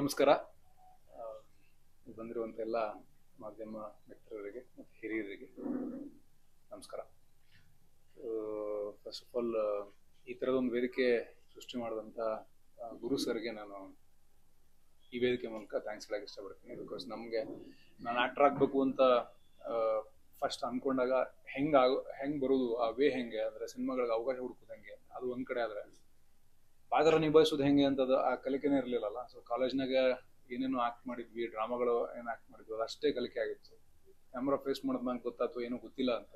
ನಮಸ್ಕಾರ. ಬಂದಿರುವಂತ ಎಲ್ಲ ಮಾಧ್ಯಮ ಮಿತ್ರರಿಗೆ ಮತ್ತು ಹಿರಿಯರಿಗೆ ನಮಸ್ಕಾರ. ಫಸ್ಟ್ ಆಫ್ ಆಲ್ ಈ ಥರದೊಂದು ವೇದಿಕೆ ಸೃಷ್ಟಿ ಮಾಡಿದಂಥ ಗುರು ಸರ್ಗೆ ನಾನು ಈ ವೇದಿಕೆ ಮೂಲಕ ಥ್ಯಾಂಕ್ಸ್ ಹೇಳಕ್ಕೆ ಇಷ್ಟಪಡ್ತೀನಿ. ಬಿಕಾಸ್ ನಮಗೆ ನಾನು ಆ್ಯಕ್ಟರ್ ಆಗಬೇಕು ಅಂತ ಫಸ್ಟ್ ಅಂದ್ಕೊಂಡಾಗ ಹೆಂಗೆ ಆಗೋ, ಹೆಂಗೆ ಬರೋದು, ಆ ವೇ ಹೆಂಗೆ? ಅಂದರೆ ಸಿನಿಮಾಗಳಿಗೆ ಅವಕಾಶ ಹುಡುಕೋದು ಹೆಂಗೆ? ಅದು ಒಂದು ಕಡೆ ಆದರೆ. ಪಾತ್ರ ನಿಭಾಯಿಸೋದು ಹೆಂಗೆ ಅಂತದ ಆ ಕಲಿಕೆನೇ ಇರಲಿಲ್ಲಲ್ಲ. ಸೊ ಕಾಲೇಜ್ನಾಗ ಏನೇನು ಆಕ್ಟ್ ಮಾಡಿದ್ವಿ ಡ್ರಾಮಾಗಳು ಏನು ಆಕ್ಟ್ ಮಾಡಿದ್ವಿ ಅದು ಅಷ್ಟೇ ಕಲಿಕೆ ಆಗಿತ್ತು. ಕ್ಯಾಮ್ರಾ ಫೇಸ್ ಮಾಡೋದು ನಂಗೆ ಗೊತ್ತಾಯ್ತು ಏನೂ ಗೊತ್ತಿಲ್ಲ ಅಂತ.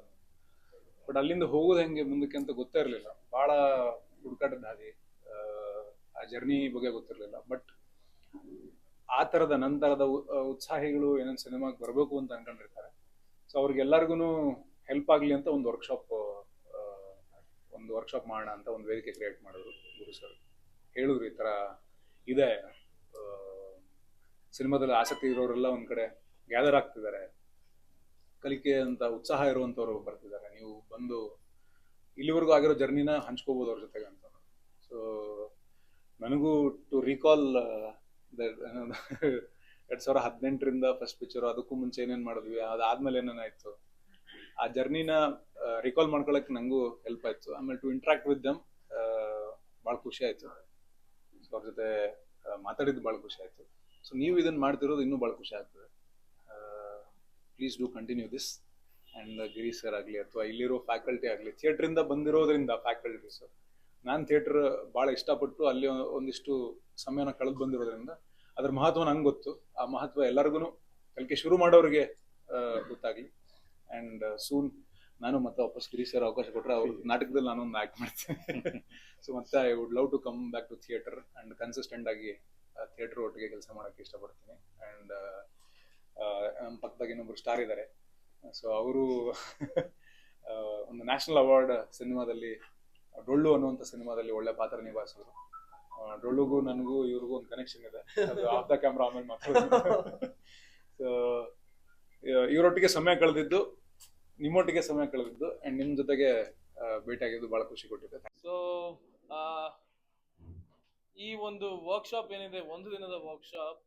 ಬಟ್ ಅಲ್ಲಿಂದ ಹೋಗೋದು ಹೆಂಗೆ ಮುಂದಕ್ಕೆ ಅಂತ ಗೊತ್ತೇ ಇರಲಿಲ್ಲ. ಭಾಳ ಹುಡುಕಾಟದ ಹಾದಿ ಆ, ಜರ್ನಿ ಬಗ್ಗೆ ಗೊತ್ತಿರಲಿಲ್ಲ. ಬಟ್ ಆ ಥರದ ನಂತರದ ಉತ್ಸಾಹಿಗಳು ಏನೇನು ಸಿನಿಮಾಗೆ ಬರಬೇಕು ಅಂತ ಅನ್ಕೊಂಡಿರ್ತಾರೆ. ಸೊ ಅವ್ರಿಗೆಲ್ಲರಿಗೂ ಹೆಲ್ಪ್ ಆಗಲಿ ಅಂತ ಒಂದು ವರ್ಕ್ಶಾಪ್ ಒಂದು ವರ್ಕ್ಶಾಪ್ ಮಾಡೋಣ ಅಂತ ಒಂದು ವೇದಿಕೆ ಕ್ರಿಯೇಟ್ ಮಾಡಿದ್ರು ಗುರು ಸರ್ ಹೇಳಿದ್ರು ಈ ಥರ ಇದೆ. ಸಿನಿಮಾದಲ್ಲಿ ಆಸಕ್ತಿ ಇರೋರೆಲ್ಲ ಒಂದು ಕಡೆ ಗ್ಯಾದರ್ ಆಗ್ತಿದ್ದಾರೆ. ಕಲಿಕೆ ಅಂತ ಉತ್ಸಾಹ ಇರುವಂಥವ್ರು ಬರ್ತಿದ್ದಾರೆ. ನೀವು ಬಂದು ಇಲ್ಲಿವರೆಗೂ ಆಗಿರೋ ಜರ್ನಿನ ಹಂಚ್ಕೋಬೋದು ಅವ್ರ ಜೊತೆಗೆ ಅಂತ. ಸೊ ನನಗೂ ಟು ರೀಕಾಲ್ ಎರಡ್ ಸಾವಿರ ಹದಿನೆಂಟರಿಂದ ಫಸ್ಟ್ ಪಿಕ್ಚರ್ ಅದಕ್ಕೂ ಮುಂಚೆ ಏನೇನು ಮಾಡಿದ್ವಿ, ಅದಾದ್ಮೇಲೆ ಏನೇನಾಯ್ತು, ಆ ಜರ್ನಿನ ರಿಕಾಲ್ ಮಾಡ್ಕೊಳಕ್ ನಂಗೂ ಹೆಲ್ಪ್ ಆಯ್ತು. ಆಮೇಲೆ ಟು ಇಂಟ್ರಾಕ್ಟ್ ವಿತ್ ದಮ್ ಭಾಳ ಖುಷಿ ಆಯ್ತು. ಸೊ ಅವ್ರ ಜೊತೆ ಮಾತಾಡಿದ್ದು ಭಾಳ ಖುಷಿ ಆಯ್ತು. ಸೊ ನೀವು ಇದನ್ನ ಮಾಡ್ತಿರೋದು ಇನ್ನೂ ಭಾಳ ಖುಷಿ ಆಗ್ತದೆ. Please do continue this and Giri sir ಆಗಲಿ ಅಥವಾ ಇಲ್ಲಿರೋ ಫ್ಯಾಕಲ್ಟಿ ಆಗಲಿ ಥಿಯೇಟ್ರಿಂದ ಬಂದಿರೋದ್ರಿಂದ ಫ್ಯಾಕಲ್ಟೀಸ್ ನಾನು ಥಿಯೇಟರ್ ಭಾಳ ಇಷ್ಟಪಟ್ಟು ಅಲ್ಲಿ ಒಂದಿಷ್ಟು ಸಮಯನ ಕಳೆದು ಬಂದಿರೋದ್ರಿಂದ ಅದ್ರ ಮಹತ್ವ ನಂಗೆ ಗೊತ್ತು. ಆ ಮಹತ್ವ ಎಲ್ಲರಿಗೂ ಕಲಿಕೆ ಶುರು ಮಾಡೋರಿಗೆ ಗೊತ್ತಾಗಲಿ. ಆ್ಯಂಡ್ ಸೂನ್ ನಾನು ಮತ್ತೆ ವಾಪಸ್ ಗಿರೀಶ್ ಸರ್ ಅವಕಾಶ ಕೊಟ್ಟರೆ ಅವ್ರ ನಾಟಕದಲ್ಲಿ ನಾನು ಒಂದು ಆ್ಯಕ್ಟ್ ಮಾಡ್ತೇನೆ. ಸೊ ಮತ್ತೆ I would love to come back to theatre and consistent ಆಗಿ ಥಿಯೇಟರ್ ಒಟ್ಟಿಗೆ ಕೆಲಸ ಮಾಡೋಕ್ಕೆ ಇಷ್ಟಪಡ್ತೀನಿ. ಆ್ಯಂಡ್ ನಮ್ಮ ಪಕ್ಕದಾಗ ಇನ್ನೊಬ್ರು ಸ್ಟಾರ್ ಇದ್ದಾರೆ ಸೊ ಅವರು ಒಂದು ನ್ಯಾಷನಲ್ ಅವಾರ್ಡ್ ಸಿನಿಮಾದಲ್ಲಿ ಡೊಳ್ಳು ಅನ್ನುವಂಥ ಸಿನಿಮಾದಲ್ಲಿ ಒಳ್ಳೆ ಪಾತ್ರ ನಿಭಾಯಿಸಿದ್ರು. ಡೊಳ್ಳುಗೂ ನನಗೂ ಇವ್ರಿಗೂ ಒಂದು ಕನೆಕ್ಷನ್ ಇದೆ. ಅದು ಆಫ್ ದ ಕ್ಯಾಮ್ರಾ ಆಮೇಲೆ ಮಾತಾಡೋದು ಸೊ ಇವರೊಟ್ಟಿಗೆ ಸಮಯ ಕಳೆದಿದ್ದು ನಿಮ್ಮೊಟ್ಟಿಗೆ ಸಮಯ ಕಳೆದಿದ್ದು ಆ್ಯಂಡ್ ನಿಮ್ಮ ಜೊತೆಗೆ ಭೇಟಿಯಾಗಿದ್ದು ಭಾಳ ಖುಷಿ ಕೊಟ್ಟಿದೆ. ಸೊ ಈ ಒಂದು ವರ್ಕ್ಶಾಪ್ ಏನಿದೆ, ಒಂದು ದಿನದ ವರ್ಕ್ಶಾಪ್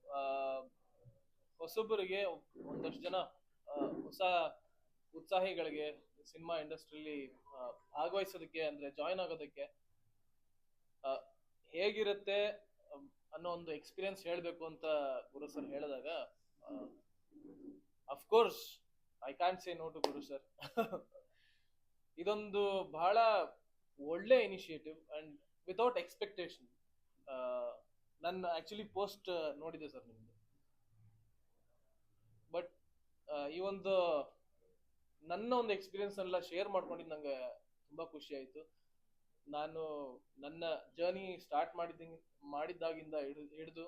ಹೊಸೊಬ್ಬರಿಗೆ ಒಂದಷ್ಟು ಜನ ಹೊಸ ಉತ್ಸಾಹಿಗಳಿಗೆ ಸಿನಿಮಾ ಇಂಡಸ್ಟ್ರಿಲಿ ಭಾಗವಹಿಸೋದಕ್ಕೆ ಅಂದ್ರೆ ಜಾಯಿನ್ ಆಗೋದಕ್ಕೆ ಹೇಗಿರುತ್ತೆ ಅನ್ನೋ ಒಂದು ಎಕ್ಸ್ಪೀರಿಯನ್ಸ್ ಹೇಳಬೇಕು ಅಂತ ಗುರು ಸರ್ ಹೇಳಿದಾಗ of course I can say no to Guru sir ಇದೊಂದು ಬಹಳ ಒಳ್ಳೆ ಇನಿಷಿಯೇಟಿವ್ ಅಂಡ್ ವಿತೌಟ್ ಎಕ್ಸ್ಪೆಕ್ಟೇಷನ್ ನನ್ನ ಆಕ್ಚುಲಿ ಪೋಸ್ಟ್ ನೋಡಿದೆ ಸರ್ ನಿಮ್ದು. ಬಟ್ ಈ ಒಂದು ನನ್ನ ಒಂದು ಎಕ್ಸ್ಪೀರಿಯನ್ಸ್ ಎಲ್ಲ ಶೇರ್ ಮಾಡ್ಕೊಂಡಿದ್ದು ನಂಗೆ ತುಂಬಾ ಖುಷಿ ಆಯ್ತು. ನಾನು ನನ್ನ ಜರ್ನಿ ಸ್ಟಾರ್ಟ್ ಮಾಡಿದ್ದ ಮಾಡಿದ್ದಾಗಿಂದ ಹಿಡಿದು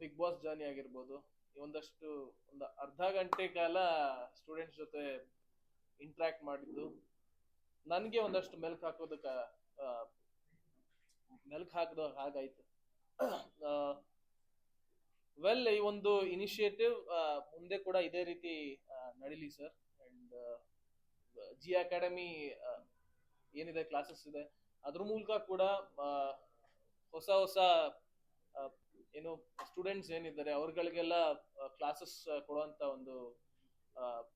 ಬಿಗ್ ಬಾಸ್ ಜರ್ನಿ ಆಗಿರ್ಬೋದು. ಒಂದಷ್ಟು ಒಂದು ಅರ್ಧ ಗಂಟೆ ಕಾಲ ಸ್ಟೂಡೆಂಟ್ಸ್ ಜೊತೆ ಇಂಟ್ರಾಕ್ಟ್ ಮಾಡಿದ್ದು. ನನಗೆ ಒಂದಷ್ಟು ಮೆಲ್ಕ್ ಹಾಕೋದಕ್ಕ ಮೆಲ್ಕ್ ಹಾಕದ ಹಾಗಾಯ್ತು. ವೆಲ್ ಈ ಒಂದು ಇನಿಷಿಯೇಟಿವ್ ಮುಂದೆ ಕೂಡ ಇದೇ ರೀತಿ ನಡೀಲಿ ಸರ್ ಅಂಡ್ ಜಿ ಅಕಾಡೆಮಿ ಏನಿದೆ ಕ್ಲಾಸಸ್ ಇದೆ. ಅದ್ರ ಮೂಲಕ ಕೂಡ ಹೊಸ ಹೊಸ ಏನು ಸ್ಟೂಡೆಂಟ್ಸ್ ಏನಿದ್ದಾರೆ, ಅವ್ರಗಳಿಗೆಲ್ಲ ಕ್ಲಾಸಸ್ ಕೊಡುವಂತ ಒಂದು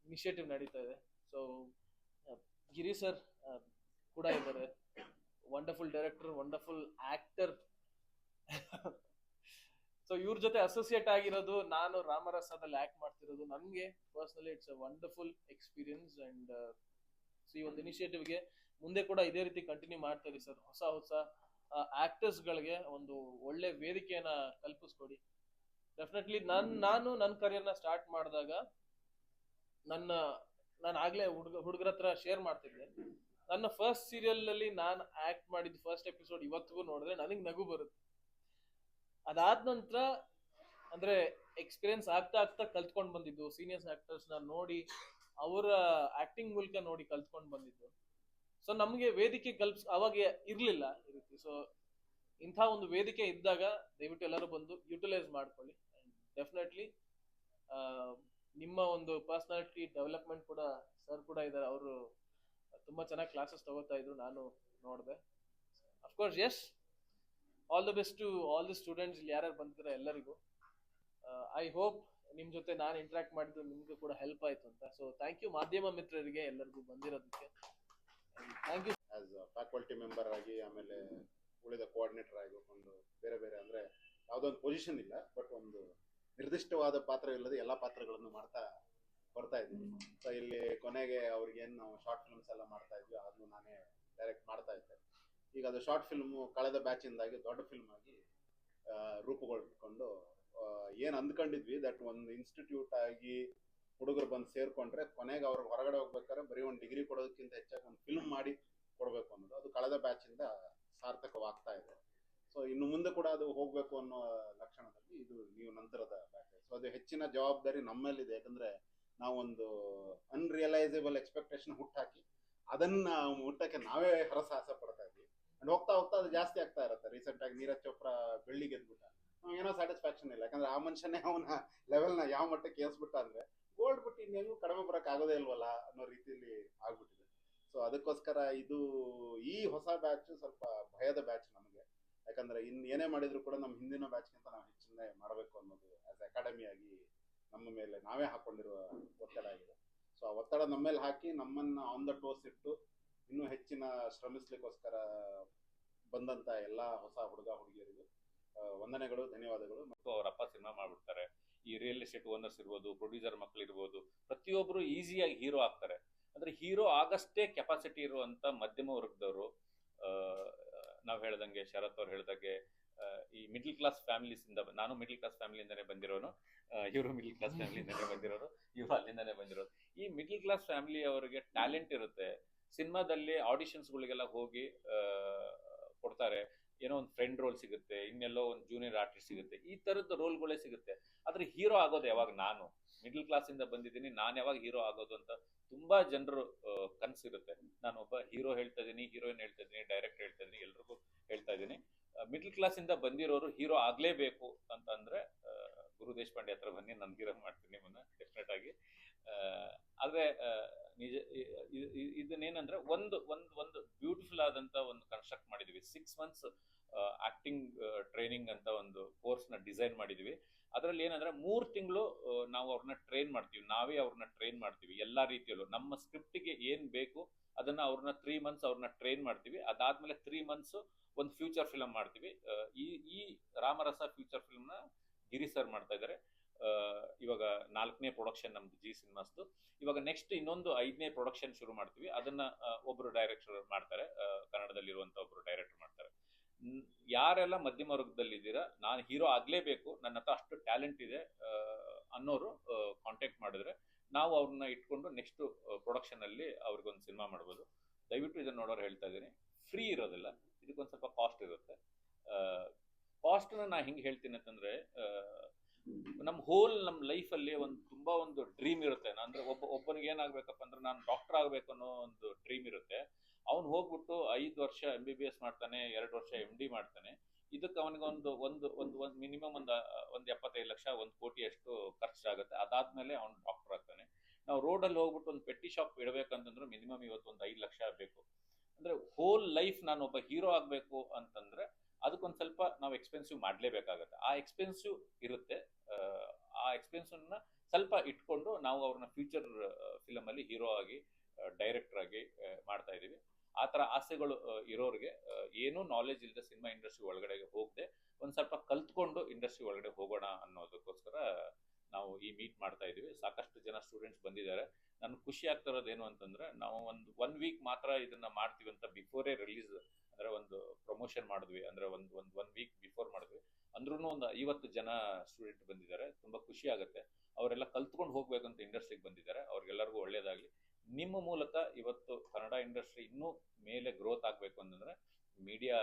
ಇನಿಷಿಯೇಟಿವ್ ನಡೀತಾ ಇದೆ. ಸೊ ಗಿರಿ ಸರ್ ಕೂಡ ಇದ್ದಾರೆ. Wonderful director wonderful actor so ಇವ್ರ ಜೊತೆ ಅಸೋಸಿಯೇಟ್ ಆಗಿರೋದು ನಾನು ರಾಮರಸದಲ್ಲಿ ಆಕ್ಟ್ ಮಾಡ್ತಿರೋದು. ನನಗೆ personally it's a wonderful experience and ಈ ಒಂದು ಇನಿಷಿಯೇಟಿವ್ಗೆ ಮುಂದೆ ಕೂಡ ಇದೇ ರೀತಿ ಕಂಟಿನ್ಯೂ ಮಾಡ್ತಾ ಇರಿ ಸರ್ ಹೊಸ ಹೊಸ ಆಕ್ಟರ್ಸ್ ಗಳಿಗೆ ಒಂದು ಒಳ್ಳೆ ವೇದಿಕೆಯನ್ನ ಕಲ್ಪಿಸ್ಕೊಡಿ. ಡೆಫಿನೆಟ್ಲಿ ನನ್ ನಾನು ನನ್ನ ಕರಿಯರ್ನ ಸ್ಟಾರ್ಟ್ ಮಾಡಿದಾಗ ನನ್ನ ನಾನು ಆಗ್ಲೇ ಹುಡುಗ ಹುಡುಗರ ಹತ್ರ ಶೇರ್ ಮಾಡ್ತಿದ್ದೆ. ನನ್ನ ಫಸ್ಟ್ ಸೀರಿಯಲ್ ಅಲ್ಲಿ ನಾನು ಆಕ್ಟ್ ಮಾಡಿದ ಫಸ್ಟ್ ಎಪಿಸೋಡ್ ಇವತ್ತಿಗೂ ನೋಡಿದ್ರೆ ನನಗೆ ನಗು ಬರುತ್ತೆ. ಅದಾದ ನಂತರ ಅಂದ್ರೆ ಎಕ್ಸ್ಪೀರಿಯನ್ಸ್ ಆಗ್ತಾ ಆಗ್ತಾ ಕಲ್ತ್ಕೊಂಡು ಬಂದಿದ್ದು. ಸೀನಿಯರ್ಸ್ ಆಕ್ಟರ್ಸ್ನ ನೋಡಿ ಅವರ ಆಕ್ಟಿಂಗ್ ಮೂಲಕ ನೋಡಿ ಕಲ್ತ್ಕೊಂಡು ಬಂದಿದ್ದು. ಸೊ ನಮಗೆ ವೇದಿಕೆ ಕಲ್ಪ್ಸ್ ಅವಾಗ ಇರ್ಲಿಲ್ಲ. ಸೊ ಇಂಥ ಒಂದು ವೇದಿಕೆ ಇದ್ದಾಗ ದಯವಿಟ್ಟು ಎಲ್ಲರೂ ಬಂದು ಯುಟಿಲೈಸ್ ಮಾಡ್ಕೊಳ್ಳಿ. ಡೆಫಿನೆಟ್ಲಿ ನಿಮ್ಮ ಒಂದು ಪರ್ಸನಾಲಿಟಿ ಡೆವಲಪ್ಮೆಂಟ್ ಕೂಡ ಸರ್ ಕೂಡ ಇದ್ದಾರೆ. ಅವರು ತುಂಬಾ ಚೆನ್ನಾಗಿ ಕ್ಲಾಸಸ್ ತಗೋತಾ ಇದ್ರು, ನಾನು ನೋಡಿದೆ. Of course yes all the best to all the students ಇಲ್ಲಿ ಯಾರ್ಯಾರು ಬಂದಿದ್ದಾರೆ ಎಲ್ಲರಿಗೂ. ಐ ಹೋಪ್ ನಿಮ್ಮ ಜೊತೆ ನಾನು ಇಂಟ್ರಾಕ್ಟ್ ಮಾಡಿದ್ದು ನಿಮಗೆ ಕೂಡ ಹೆಲ್ಪ್ ಆಯ್ತು ಅಂತ. ಸೊ ಥ್ಯಾಂಕ್ ಯು ಮಾಧ್ಯಮ ಮಿತ್ರರಿಗೆ ಎಲ್ಲರಿಗೂ ಬಂದಿರೋದಕ್ಕೆ. Thank you as faculty member ಆಗಿ ಆಮೇಲೆ ಉಳಿದ ಕೋಆರ್ಡಿನೇಟರ್ ಆಗಿ ಒಂದು ಬೇರೆ ಬೇರೆ ಅಂದ್ರೆ ಯಾವುದೋ ಒಂದು ಪೊಸಿಷನ್ ಇಲ್ಲ ಬಟ್ ಒಂದು ನಿರ್ದಿಷ್ಟವಾದ ಪಾತ್ರವಿಲ್ಲದೆ ಎಲ್ಲ ಪಾತ್ರಗಳನ್ನು ಮಾಡ್ತಾ ಬರ್ತಾ ಇದ್ದೀನಿ. ಸೊ ಇಲ್ಲಿ ಕೊನೆಗೆ ಅವ್ರಿಗೇನು ನಾವು ಶಾರ್ಟ್ ಫಿಲ್ಮ್ಸ್ ಎಲ್ಲ ಮಾಡ್ತಾ ಇದ್ವಿ, ಅದನ್ನು ನಾನೇ ಡೈರೆಕ್ಟ್ ಮಾಡ್ತಾ ಇದ್ದೆ. ಈಗ ಅದು ಶಾರ್ಟ್ ಫಿಲ್ಮು ಕಳೆದ ಬ್ಯಾಚಿಂದಾಗಿ ದೊಡ್ಡ ಫಿಲ್ಮ್ ಆಗಿ ರೂಪುಗೊಳ್ಕೊಂಡು ಏನು ಅಂದ್ಕೊಂಡಿದ್ವಿ ದಟ್ ಒಂದು ಇನ್ಸ್ಟಿಟ್ಯೂಟ್ ಆಗಿ ಹುಡುಗರು ಬಂದು ಸೇರ್ಕೊಂಡ್ರೆ ಕೊನೆಗೆ ಅವ್ರಿಗೆ ಹೊರಗಡೆ ಹೋಗ್ಬೇಕಾದ್ರೆ ಬರೀ ಒಂದು ಡಿಗ್ರಿ ಕೊಡೋದಕ್ಕಿಂತ ಹೆಚ್ಚಾಗಿ ಒಂದು ಫಿಲ್ಮ್ ಮಾಡಿ ಕೊಡಬೇಕು ಅನ್ನೋದು. ಅದು ಕಳೆದ ಬ್ಯಾಚಿಂದ ಸಾರ್ಥಕವಾಗ್ತಾ ಇದೆ. ಸೊ ಇನ್ನು ಮುಂದೆ ಕೂಡ ಅದು ಹೋಗಬೇಕು ಅನ್ನೋ ಲಕ್ಷಣದಲ್ಲಿ ಇದು ನೀವು ನಂತರದ ಬ್ಯಾಚ್ ಸೊ ಅದು ಹೆಚ್ಚಿನ ಜವಾಬ್ದಾರಿ ನಮ್ಮಲ್ಲಿದೆ. ಯಾಕಂದ್ರೆ ನಾವೊಂದು ಅನ್ರಿಯಲೈಸೇಬಲ್ ಎಕ್ಸ್ಪೆಕ್ಟೇಷನ್ ಹುಟ್ಟಾಕಿ ಅದನ್ನ ಮುಟ್ಟಕ್ಕೆ ನಾವೇ ಹರಸಾಹಸ ಪಡ್ತಾ ಇದ್ವಿ. ಅಂಡ್ ಹೋಗ್ತಾ ಹೋಗ್ತಾ ಅದು ಜಾಸ್ತಿ ಆಗ್ತಾ ಇರುತ್ತೆ. ರೀಸೆಂಟ್ ಆಗಿ ನೀರಜ್ ಚೋಪ್ರಾ ಬೆಳ್ಳಿ ಗೆದ್ಬಿಟ್ಟ. ಏನೋ ಸ್ಯಾಟಿಸ್ಫ್ಯಾಕ್ಷನ್ ಇಲ್ಲ. ಯಾಕಂದ್ರೆ ಆ ಮನುಷ್ಯನೇ ಅವನ ಲೆವೆಲ್ನ ಯಾವ ಮಟ್ಟಕ್ಕೆ ಏರ್ಸ್ಬಿಟ್ಟ ಅಂದ್ರೆ ಗೋಲ್ಡ್ ಬಿಟ್ಟು ಇನ್ನೇನು ಕಡಿಮೆ ಬರಕ್ ಆಗೋದೇ ಇಲ್ವಲ್ಲ ಅನ್ನೋ ರೀತಿಯಲ್ಲಿ ಆಗ್ಬಿಟ್ಟಿದೆ. ಸೊ ಅದಕ್ಕೋಸ್ಕರ ಇದು ಈ ಹೊಸ ಬ್ಯಾಚ್ ಸ್ವಲ್ಪ ಭಯದ ಬ್ಯಾಚ್ ನಮಗೆ. ಯಾಕಂದ್ರೆ ಇನ್ ಏನೇ ಮಾಡಿದ್ರು ಕೂಡ ನಮ್ಮ ಹಿಂದಿನ ಬ್ಯಾಚ್ಗಿಂತ ನಾವು ಹೆಚ್ಚಿನ ಮಾಡಬೇಕು ಅನ್ನೋದು ಆಸ್ ಅಕಾಡೆಮಿ ಆಗಿ ನಮ್ಮ ಮೇಲೆ ನಾವೇ ಹಾಕೊಂಡಿರುವ ಒತ್ತಡ ಆಗಿದೆ. ಸೊ ಆ ಒತ್ತಡ ನಮ್ಮ ಮೇಲೆ ಹಾಕಿ ನಮ್ಮನ್ನ ಆನ್ ದ ಟೋಸ್ ಇಟ್ಟು ಇನ್ನೂ ಹೆಚ್ಚಿನ ಶ್ರಮಿಸ್ಲಿಕ್ಕೋಸ್ಕರ ಬಂದಂತ ಎಲ್ಲಾ ಹೊಸ ಹುಡುಗ, ಹುಡುಗಿಯರಿಗೂ ವಂದನೆಗಳು, ಧನ್ಯವಾದಗಳು. ಮತ್ತು ಅವರಪ್ಪ ಸಿನಿಮಾ ಮಾಡ್ಬಿಡ್ತಾರೆ. ಈ ರಿಯಲ್ ಎಸ್ಟೇಟ್ ಓನರ್ಸ್ ಇರ್ಬೋದು ಪ್ರೊಡ್ಯೂಸರ್ ಮಕ್ಳು ಇರ್ಬೋದು ಪ್ರತಿಯೊಬ್ಬರು ಈಸಿಯಾಗಿ ಹೀರೋ ಆಗ್ತಾರೆ. ಅಂದ್ರೆ ಹೀರೋ ಆಗಷ್ಟೇ ಕೆಪಾಸಿಟಿ ಇರುವಂತ ಮಧ್ಯಮ ವರ್ಗದವರು ನಾವು ಹೇಳ್ದಂಗೆ ಶರತ್ ಅವ್ರು ಹೇಳ್ದಂಗೆ ಈ ಮಿಡ್ಲ್ ಕ್ಲಾಸ್ ಫ್ಯಾಮಿಲೀಸ್ ಇಂದ, ನಾನು ಮಿಡ್ಲ್ ಕ್ಲಾಸ್ ಫ್ಯಾಮಿಲಿಯಿಂದನೇ ಬಂದಿರೋನು ಇವರು ಮಿಡ್ಲ್ ಕ್ಲಾಸ್ ಫ್ಯಾಮಿಲಿಯಿಂದನೇ ಬಂದಿರೋರು, ಇವರು ಅಲ್ಲಿಂದನೇ ಬಂದಿರೋರು. ಈ ಮಿಡ್ಲ್ ಕ್ಲಾಸ್ ಫ್ಯಾಮಿಲಿ ಅವರಿಗೆ ಟ್ಯಾಲೆಂಟ್ ಇರುತ್ತೆ. ಸಿನಿಮಾದಲ್ಲಿ ಆಡಿಷನ್ಸ್ಗಳಿಗೆಲ್ಲ ಹೋಗಿ ಕೊಡ್ತಾರೆ. ಏನೋ ಒಂದು ಫ್ರೆಂಡ್ ರೋಲ್ ಸಿಗುತ್ತೆ, ಇನ್ನೆಲ್ಲೋ ಒಂದು ಜೂನಿಯರ್ ಆರ್ಟಿಸ್ಟ್ ಸಿಗುತ್ತೆ. ಈ ತರದ ರೋಲ್ಗಳೇ ಸಿಗುತ್ತೆ. ಆದ್ರೆ ಹೀರೋ ಆಗೋದು ಯಾವಾಗ ನಾನು? ಮಿಡ್ಲ್ ಕ್ಲಾಸ್ ಇಂದ ಬಂದಿದ್ದೀನಿ, ನಾನು ಯಾವಾಗ ಹೀರೋ ಆಗೋದು ಅಂತ ತುಂಬಾ ಜನರು ಕನಸಿರುತ್ತೆ. ನಾನು ಒಬ್ಬ ಹೀರೋ ಹೇಳ್ತಾ ಇದ್ದೀನಿ ಹೀರೋಯಿನ್ ಹೇಳ್ತಾ ಇದ್ದೀನಿ ಡೈರೆಕ್ಟ್ ಹೇಳ್ತಾ ಇದ್ದೀನಿ ಎಲ್ರಿಗೂ ಹೇಳ್ತಾ ಇದ್ದೀನಿ ಮಿಡ್ಲ್ ಕ್ಲಾಸ್ ಇಂದ ಬಂದಿರೋರು ಹೀರೋ ಆಗ್ಲೇಬೇಕು ಅಂತಂದ್ರೆ ಗುರು ದೇಶಪಾಂಡೆ ಹತ್ರ ಬನ್ನಿ, ನಾನು ಹೀರೋ ಮಾಡ್ತೀನಿ ನಿಮ್ಮನ್ನ ಡೆಫಿನೆಟ್ ಆಗಿ. ಆದ್ರೆ ನಿಜ ಇದನ್ನೇನಂದ್ರೆ ಒಂದು ಒಂದು ಒಂದು ಬ್ಯೂಟಿಫುಲ್ ಆದಂತ ಒಂದು ಕನ್ಸ್ಟ್ರಕ್ಟ್ ಮಾಡಿದ್ವಿ. ಸಿಕ್ಸ್ ಮಂತ್ಸ್ ಆಕ್ಟಿಂಗ್ ಟ್ರೈನಿಂಗ್ ಅಂತ ಒಂದು ಕೋರ್ಸ್ನ ಡಿಸೈನ್ ಮಾಡಿದ್ವಿ. ಅದರಲ್ಲಿ ಏನಂದ್ರೆ ಮೂರು ತಿಂಗಳು ನಾವು ಅವ್ರನ್ನ ಟ್ರೈನ್ ಮಾಡ್ತೀವಿ. ನಾವೇ ಅವ್ರನ್ನ ಟ್ರೈನ್ ಮಾಡ್ತೀವಿ, ಎಲ್ಲಾ ರೀತಿಯಲ್ಲೂ. ನಮ್ಮ ಸ್ಕ್ರಿಪ್ಟಿಗೆ ಏನ್ ಬೇಕು, ಅದನ್ನ ಅವ್ರನ್ನ ತ್ರೀ ಮಂತ್ಸ್ ಅವ್ರನ್ನ ಟ್ರೈನ್ ಮಾಡ್ತೀವಿ. ಅದಾದ್ಮೇಲೆ ತ್ರೀ ಮಂತ್ಸ್ ಒಂದು ಫ್ಯೂಚರ್ ಫಿಲಮ್ ಮಾಡ್ತೀವಿ. ಈ ಈ ರಾಮರಸ ಫ್ಯೂಚರ್ ಫಿಲ್ಮ್ನ ಗಿರಿ ಸರ್ ಮಾಡ್ತಾ ಇದ್ದಾರೆ ಇವಾಗ ನಾಲ್ಕನೇ ಪ್ರೊಡಕ್ಷನ್ ನಮ್ದು ಜಿ ಸಿನಿಮಾಸ್ದು. ಇವಾಗ ನೆಕ್ಸ್ಟ್ ಇನ್ನೊಂದು ಐದನೇ ಪ್ರೊಡಕ್ಷನ್ ಶುರು ಮಾಡ್ತೀವಿ. ಅದನ್ನ ಒಬ್ರು ಡೈರೆಕ್ಟರ್ ಮಾಡ್ತಾರೆ. ಕನ್ನಡದಲ್ಲಿ ಕನ್ನಡದಲ್ಲಿರುವಂತ ಒಬ್ರು ಡೈರೆಕ್ಟರ್ ಮಾಡ್ತಾರೆ. ಯಾರೆಲ್ಲ ಮಧ್ಯಮ ವರ್ಗದಲ್ಲಿ ಇದ್ದೀರಾ ನಾನು ಹೀರೋ ಆಗ್ಲೇಬೇಕು. ನನ್ನ ಹತ್ರ ಅಷ್ಟು ಟ್ಯಾಲೆಂಟ್ ಇದೆ ಅನ್ನೋರು ಕಾಂಟ್ಯಾಕ್ಟ್ ಮಾಡಿದ್ರೆ ನಾವು ಅವ್ರನ್ನ ಇಟ್ಕೊಂಡು ನೆಕ್ಸ್ಟ್ ಪ್ರೊಡಕ್ಷನ್ ಅಲ್ಲಿ ಅವ್ರಿಗೊಂದು ಸಿನಿಮಾ ಮಾಡ್ಬೋದು. ದಯವಿಟ್ಟು ಇದನ್ನ ನೋಡೋರು ಹೇಳ್ತಾ ಇದ್ದೀನಿ. ಫ್ರೀ ಇರೋದಿಲ್ಲ. ಇದಕ್ಕೊಂದು ಸ್ವಲ್ಪ ಕಾಸ್ಟ್ ಇರುತ್ತೆ. ಕಾಸ್ಟ್ನ ನಾ ಹೆಂಗೆ ಹೇಳ್ತೀನಿ ಅಂತಂದ್ರೆ ನಮ್ಮ ಹೋಲ್ ನಮ್ಮ ಲೈಫಲ್ಲಿ ಒಂದು ತುಂಬ ಒಂದು ಡ್ರೀಮ್ ಇರುತ್ತೆ. ಅಂದ್ರೆ ಒಬ್ಬ, ಒಬ್ಬನಿಗೆ ಏನಾಗಬೇಕಪ್ಪ ಅಂದ್ರೆ ನಾನು ಡಾಕ್ಟರ್ ಆಗಬೇಕು ಅನ್ನೋ ಒಂದು ಡ್ರೀಮ್ ಇರುತ್ತೆ. ಅವ್ನು ಹೋಗ್ಬಿಟ್ಟು ಐದು ವರ್ಷ ಎಂ ಬಿ ಬಿ ಎಸ್ ಮಾಡ್ತಾನೆ, ಎರಡು ವರ್ಷ ಎಂ ಡಿ ಮಾಡ್ತಾನೆ. ಇದಕ್ಕೆ ಅವನಿಗೆ ಒಂದು ಒಂದು ಒಂದು ಒಂದು ಮಿನಿಮಮ್ ಒಂದು ಒಂದು ಎಪ್ಪತ್ತೈದು ಲಕ್ಷ, ಒಂದು ಕೋಟಿ ಅಷ್ಟು ಖರ್ಚಾಗುತ್ತೆ. ಅದಾದಮೇಲೆ ಅವ್ನು ಡಾಕ್ಟರ್ ಆಗ್ತಾನೆ. ನಾವು ರೋಡಲ್ಲಿ ಹೋಗ್ಬಿಟ್ಟು ಒಂದು ಪೆಟ್ಟಿ ಶಾಪ್ ಇಡಬೇಕಂತಂದ್ರೆ ಮಿನಿಮಮ್ ಇವತ್ತು ಒಂದು ಐದು ಲಕ್ಷ ಬೇಕು. ಅಂದ್ರೆ ಹೋಲ್ ಲೈಫ್ ನಾನು ಒಬ್ಬ ಹೀರೋ ಆಗಬೇಕು ಅಂತಂದ್ರೆ ಅದಕ್ಕೊಂದು ಸ್ವಲ್ಪ ನಾವು ಎಕ್ಸ್ಪೆನ್ಸಿವ್ ಮಾಡಲೇಬೇಕಾಗತ್ತೆ. ಆ ಎಕ್ಸ್ಪೆನ್ಸಿವ್ ಇರುತ್ತೆ. ಆ, ಎಕ್ಸ್ಪೆನ್ಸನ್ನ ಸ್ವಲ್ಪ ಇಟ್ಕೊಂಡು ನಾವು ಅವ್ರನ್ನ ಫ್ಯೂಚರ್ ಫಿಲಮಲ್ಲಿ ಹೀರೋ ಆಗಿ ಡೈರೆಕ್ಟರ್ ಆಗಿ ಮಾಡ್ತಾ ಇದ್ದೀವಿ. ಆ ಥರ ಆಸೆಗಳು ಇರೋರಿಗೆ ಏನೂ ನಾಲೆಜ್ ಇಲ್ಲದೆ ಸಿನಿಮಾ ಇಂಡಸ್ಟ್ರಿ ಒಳಗಡೆಗೆ ಹೋಗದೆ ಒಂದು ಸ್ವಲ್ಪ ಕಲ್ತ್ಕೊಂಡು ಇಂಡಸ್ಟ್ರಿ ಒಳಗಡೆ ಹೋಗೋಣ ಅನ್ನೋದಕ್ಕೋಸ್ಕರ ನಾವು ಈ ಮೀಟ್ ಮಾಡ್ತಾ ಇದ್ದೀವಿ. ಸಾಕಷ್ಟು ಜನ ಸ್ಟೂಡೆಂಟ್ಸ್ ಬಂದಿದ್ದಾರೆ. ನನ್ಗೆ ಖುಷಿ ಆಗ್ತಾ ಅಂತಂದರೆ ಏನು ಅಂತಂದ್ರೆ ನಾವು ಒಂದು ಒನ್ ವೀಕ್ ಮಾತ್ರ ಇದನ್ನ ಮಾಡ್ತೀವಿ ಅಂತ ಬಿಫೋರೇ ರಿಲೀಸ್ ಅಂದ್ರೆ ಒಂದು ಪ್ರಮೋಷನ್ ಮಾಡಿದ್ವಿ, ಅಂದ್ರೆ ಒಂದು ಒಂದು ಒನ್ ವೀಕ್ ಬಿಫೋರ್ ಮಾಡಿದ್ವಿ. ಅಂದ್ರೂ ಒಂದು ಐವತ್ತು ಜನ ಸ್ಟೂಡೆಂಟ್ ಬಂದಿದ್ದಾರೆ, ತುಂಬಾ ಖುಷಿ ಆಗುತ್ತೆ. ಅವರೆಲ್ಲ ಕಲ್ತ್ಕೊಂಡು ಹೋಗ್ಬೇಕಂತ ಇಂಡಸ್ಟ್ರಿಗೆ ಬಂದಿದ್ದಾರೆ, ಅವ್ರಿಗೆಲ್ಲರಿಗೂ ಒಳ್ಳೇದಾಗ್ಲಿ. ನಿಮ್ಮ ಮೂಲಕ ಇವತ್ತು ಕನ್ನಡ ಇಂಡಸ್ಟ್ರಿ ಇನ್ನೂ ಮೇಲೆ ಗ್ರೋತ್ ಆಗ್ಬೇಕು ಅಂತಂದ್ರೆ ಮೀಡಿಯಾ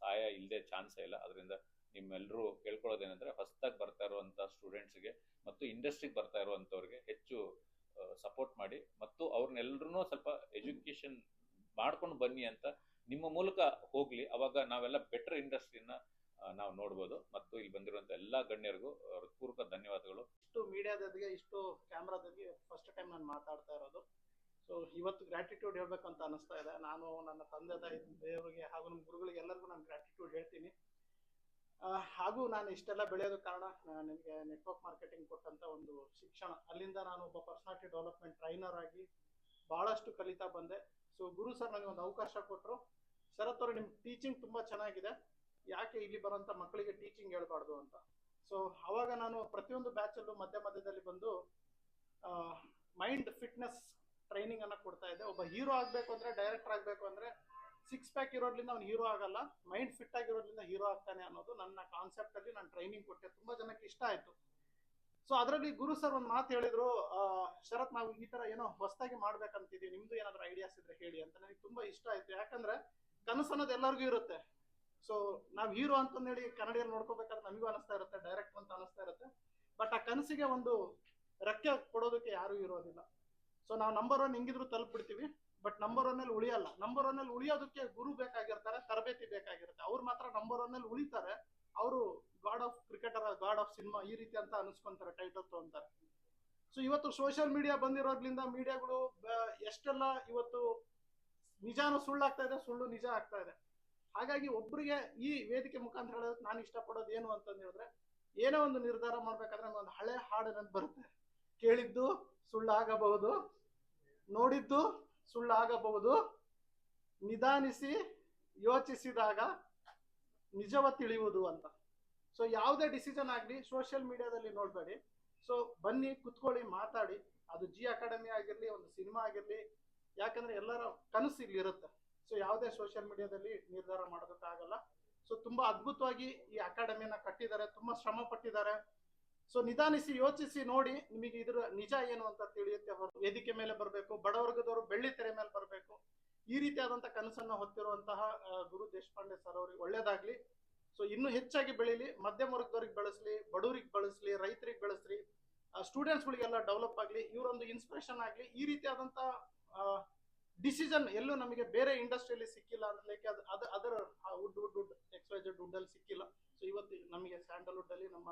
ಸಹಾಯ ಇಲ್ಲದೆ ಚಾನ್ಸೇ ಇಲ್ಲ. ಅದರಿಂದ ನಿಮ್ಮೆಲ್ಲರೂ ಕೇಳ್ಕೊಳ್ಳೋದೇನೆಂದ್ರೆ ಹೊಸದಾಗಿ ಬರ್ತಾ ಇರುವಂತ ಸ್ಟೂಡೆಂಟ್ಸ್ಗೆ ಮತ್ತು ಇಂಡಸ್ಟ್ರಿಗೆ ಬರ್ತಾ ಇರುವಂತವ್ರಿಗೆ ಹೆಚ್ಚು ಸಪೋರ್ಟ್ ಮಾಡಿ. ಮತ್ತು ಅವ್ರನ್ನೆಲ್ಲರೂ ಸ್ವಲ್ಪ ಎಜುಕೇಶನ್ ಮಾಡ್ಕೊಂಡು ಬನ್ನಿ ಅಂತ ನಿಮ್ಮ ಮೂಲಕ ಹೋಗ್ಲಿ, ಅವಾಗ ನಾವೆಲ್ಲ ಬೆಟರ್ ಇಂಡಸ್ಟ್ರಿನ ನಾವು ನೋಡ್ಬೋದು. ಮತ್ತು ಇಲ್ಲಿ ಬಂದಿರುವಂತ ಎಲ್ಲಾ ಗಣ್ಯರಿಗೂ ಹೃತ್ಪೂರ್ವಕ ಧನ್ಯವಾದಗಳು. ಇಷ್ಟು ಮೀಡಿಯಾದೊಂದಿಗೆ ಇಷ್ಟು ಕ್ಯಾಮ್ರಾದೊಂದಿಗೆ ಫಸ್ಟ್ ಟೈಮ್ ನಾನು ಮಾತಾಡ್ತಾ ಇರೋದು. ಸೊ ಇವತ್ತು ಗ್ರ್ಯಾಟಿಟ್ಯೂಡ್ ಹೇಳ್ಬೇಕಂತ ಅನಿಸ್ತಾ ಇದೆ. ನಾನು ನನ್ನ ತಂದೆ, ತಾಯಿ, ದೇವರಿಗೆ ಹಾಗೂ ನಮ್ಮ ಗುರುಗಳಿಗೆ ಎಲ್ಲರಿಗೂ ನಾನು ಗ್ರ್ಯಾಟಿಟ್ಯೂಡ್ ಹೇಳ್ತೀನಿ. ಹಾಗೂ ನಾನು ಇಷ್ಟೆಲ್ಲ ಬೆಳೆಯೋದು ಕಾರಣ ನನಗೆ ನೆಟ್ವರ್ಕ್ ಮಾರ್ಕೆಟಿಂಗ್ ಕೊಟ್ಟಂತ ಒಂದು ಶಿಕ್ಷಣ. ಅಲ್ಲಿಂದ ನಾನು ಒಬ್ಬ ಪರ್ಸನಾಲಿಟಿ ಡೆವಲಪ್ಮೆಂಟ್ ಟ್ರೈನರ್ ಆಗಿ ಬಹಳಷ್ಟು ಕಲಿತಾ ಬಂದೆ. ಸೊ ಗುರು ಸರ್ ನನಗೆ ಒಂದು ಅವಕಾಶ ಕೊಟ್ಟರು ಶರತ್ ಅವರು ನಿಮ್ಮ ಟೀಚಿಂಗ್ ತುಂಬ ಚೆನ್ನಾಗಿದೆ. ಯಾಕೆ ಇಲ್ಲಿ ಬರೋಂಥ ಮಕ್ಕಳಿಗೆ ಟೀಚಿಂಗ್ ಹೇಳ್ಬಾರ್ದು ಅಂತ. ಸೊ ಅವಾಗ ನಾನು ಪ್ರತಿಯೊಂದು ಬ್ಯಾಚಲ್ಲೂ ಮಧ್ಯ ಮಧ್ಯದಲ್ಲಿ ಬಂದು ಮೈಂಡ್ ಫಿಟ್ನೆಸ್ ಟ್ರೈನಿಂಗ್ ಅನ್ನ ಕೊಡ್ತಾ ಇದ್ದೆ. ಒಬ್ಬ ಹೀರೋ ಆಗಬೇಕು ಅಂದ್ರೆ ಡೈರೆಕ್ಟರ್ ಆಗಬೇಕು ಅಂದ್ರೆ ಸಿಕ್ಸ್ ಪ್ಯಾಕ್ ಇರೋದ್ರಿಂದ ಅವ್ನು ಹೀರೋ ಆಗಲ್ಲ. ಮೈಂಡ್ ಫಿಟ್ ಆಗಿರೋದ್ರಿಂದ ಹೀರೋ ಆಗ್ತಾನೆ ಅನ್ನೋದು ನನ್ನ ಕಾನ್ಸೆಪ್ಟ್ ಅಲ್ಲಿ ನಾನು ಟ್ರೈನಿಂಗ್ ಕೊಟ್ಟೆ. ತುಂಬಾ ಜನಕ್ಕೆ ಇಷ್ಟ ಆಯ್ತು. ಸೊ ಅದರಲ್ಲಿ ಗುರು ಸರ್ ಒಂದು ಮಾತು ಹೇಳಿದ್ರು ಶರತ್ ನಾವು ಈ ತರ ಏನೋ ಹೊಸದಾಗಿ ಮಾಡ್ಬೇಕಂತಿದೀವಿ, ನಿಮ್ದು ಏನಾದ್ರೂ ಐಡಿಯಾಸ್ ಇದ್ರೆ ಹೇಳಿ ಅಂತ ನನಗೆ ತುಂಬಾ ಇಷ್ಟ ಆಯ್ತು. ಯಾಕಂದ್ರೆ ಕನಸು ಅನ್ನೋದು ಎಲ್ಲರಿಗೂ ಇರುತ್ತೆ. ಸೊ ನಾವ್ ಹೀರೋ ಅಂತ ಹೇಳಿ ಕನ್ನಡಿಯಲ್ಲಿ ನೋಡ್ಕೋಬೇಕಾದ್ರೆ ನಮಗೂ ಅನಿಸ್ತಾ ಇರುತ್ತೆ ಡೈರೆಕ್ಟ್ ಅಂತ ಅನಿಸ್ತಾ ಇರುತ್ತೆ. ಬಟ್ ಆ ಕನಸಿಗೆ ಒಂದು ರೆಕ್ಕೆ ಕೊಡೋದಕ್ಕೆ ಯಾರು ಇರೋದಿಲ್ಲ. ಸೊ ನಾವು ನಂಬರ್ ಒನ್ ಹೆಂಗಿದ್ರು ತಲುಪಿಡ್ತೀವಿ ಬಟ್ ನಂಬರ್ ಒನ್ ಅಲ್ಲಿ ಉಳಿಯಲ್ಲ. ನಂಬರ್ ಒನ್ ಅಲ್ಲಿ ಉಳಿಯೋದಕ್ಕೆ ಗುರು ಬೇಕಾಗಿರ್ತಾರೆ ತರಬೇತಿ ಬೇಕಾಗಿರುತ್ತೆ ಅವ್ರು ಮಾತ್ರ ನಂಬರ್ ಒನ್ ಅಲ್ಲಿ ಉಳಿತಾರೆ ಅವರು god of cricketer god of cinema ಈ ರೀತಿ ಅಂತ ಅನಿಸ್ಕೊಂತಾರೆ ಟೈಟಲ್ ತಗೊಂತಾರೆ. ಸೊ ಇವತ್ತು ಸೋಷಿಯಲ್ ಮೀಡಿಯಾ ಬಂದಿರೋದ್ರಿಂದ ಮೀಡಿಯಾಗಳು ಎಷ್ಟೆಲ್ಲ ಇವತ್ತು ನಿಜಾನು ಸುಳ್ಳಾಗ್ತಾ ಇದೆ, ಸುಳ್ಳು ನಿಜ ಆಗ್ತಾ ಇದೆ. ಹಾಗಾಗಿ ಒಬ್ಬರಿಗೆ ಈ ವೇದಿಕೆ ಮುಖಾಂತರ ಹೇಳೋದಕ್ಕೆ ನಾನು ಇಷ್ಟಪಡೋದು ಏನು ಅಂತಂದು ಹೇಳಿದ್ರೆ, ಏನೋ ಒಂದು ನಿರ್ಧಾರ ಮಾಡ್ಬೇಕಾದ್ರೆ ಒಂದು ಹಳೆ ಹಾಡು ನನಗೆ ಬರುತ್ತೆ. ಕೇಳಿದ್ದು ಸುಳ್ಳಾಗಬಹುದು, ನೋಡಿದ್ದು ಸುಳ್ಳಾಗಬಹುದು, ನಿಧಾನಿಸಿ ಯೋಚಿಸಿದಾಗ ನಿಜವ ತಿಳಿಯುವುದು ಅಂತ. ಸೊ ಯಾವುದೇ ಡಿಸಿಷನ್ ಆಗಲಿ ಸೋಷಿಯಲ್ ಮೀಡಿಯಾದಲ್ಲಿ ನೋಡಬೇಡಿ. ಸೊ ಬನ್ನಿ, ಕುತ್ಕೊಳ್ಳಿ, ಮಾತಾಡಿ. ಅದು ಜಿ ಅಕಾಡೆಮಿ ಆಗಿರಲಿ, ಒಂದು ಸಿನಿಮಾ ಆಗಿರಲಿ, ಯಾಕಂದ್ರೆ ಎಲ್ಲರ ಕನಸು ಇಲ್ಲಿ ಇರುತ್ತೆ. ಸೊ ಯಾವುದೇ ಸೋಷಿಯಲ್ ಮೀಡಿಯಾದಲ್ಲಿ ನಿರ್ಧಾರ ಮಾಡೋದಕ್ಕಾಗಲ್ಲ ಸೊ ತುಂಬಾ ಅದ್ಭುತವಾಗಿ ಈ ಅಕಾಡೆಮಿನ ಕಟ್ಟಿದ್ದಾರೆ, ತುಂಬಾ ಶ್ರಮ ಪಟ್ಟಿದ್ದಾರೆ. ಸೊ ನಿಧಾನಿಸಿ ಯೋಚಿಸಿ ನೋಡಿ ನಿಮಗೆ ಇದ್ರ ನಿಜ ಏನು ಅಂತ ತಿಳಿಯುತ್ತೆ ವೇದಿಕೆ ಮೇಲೆ ಬರಬೇಕು, ಬಡವರ್ಗದವರು ಬೆಳ್ಳಿ ತೆರೆ ಮೇಲೆ ಬರಬೇಕು. ಈ ರೀತಿಯಾದಂತಹ ಕನಸನ್ನ ಹೊತ್ತಿರುವಂತಹ ಗುರು ದೇಶಪಾಂಡೆ ಸರ್ ಅವ್ರಿಗೆ ಒಳ್ಳೇದಾಗ್ಲಿ. ಸೊ ಇನ್ನೂ ಹೆಚ್ಚಾಗಿ ಬೆಳೀಲಿ, ಮಧ್ಯಮ ವರ್ಗದವ್ರಿಗೆ ಬೆಳೆಸಲಿ, ಬಡವರಿಗೆ ಬಳಸಲಿ, ರೈತರಿಗೆ ಬೆಳೆಸ್ಲಿ ಸ್ಟೂಡೆಂಟ್ಸ್ಗಳಿಗೆಲ್ಲ ಡೆವಲಪ್ ಆಗಲಿ, ಇವರೊಂದು ಇನ್ಸ್ಪಿರೇಷನ್ ಆಗಲಿ, ಈ ರೀತಿಯಾದಂಥ ಡಿಸಿಷನ್ ಎಲ್ಲೂ ನಮಗೆ ಬೇರೆ ಇಂಡಸ್ಟ್ರಿಯಲ್ಲಿ ಸಿಕ್ಕಿಲ್ಲ ಅಂತ ಲೈಕ್ ಅದು ಅದು, ಅದರ wood wood wood X Y Z ವುಡ್ಡಲ್ಲಿ ಸಿಕ್ಕಿಲ್ಲ. ಸೊ ಇವತ್ತು ನಮಗೆ ಸ್ಯಾಂಡಲ್ವುಡ್ ಅಲ್ಲಿ ನಮ್ಮ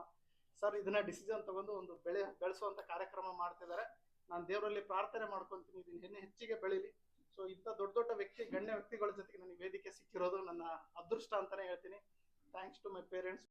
ಸರ್ ಇದನ್ನ ಡಿಸಿಷನ್ ತಗೊಂಡು ಒಂದು ಬೆಳೆ, ಬೆಳೆಸುವಂತ ಕಾರ್ಯಕ್ರಮ ಮಾಡ್ತಿದ್ದಾರೆ. ನಾನು ದೇವರಲ್ಲಿ ಪ್ರಾರ್ಥನೆ ಮಾಡ್ಕೊಂತೀನಿ, ಇದನ್ನ ಇನ್ನೂ ಹೆಚ್ಚಿಗೆ ಬೆಳೀಲಿ. ಸೊ ಇಂಥ ದೊಡ್ಡ ದೊಡ್ಡ ವ್ಯಕ್ತಿ, ಗಣ್ಯ ವ್ಯಕ್ತಿಗಳ ಜೊತೆಗೆ ನನಗೆ ವೇದಿಕೆ ಸಿಕ್ಕಿರೋದು ನನ್ನ ಅದೃಷ್ಟ ಅಂತಾನೆ ಹೇಳ್ತೀನಿ. Thanks to my parents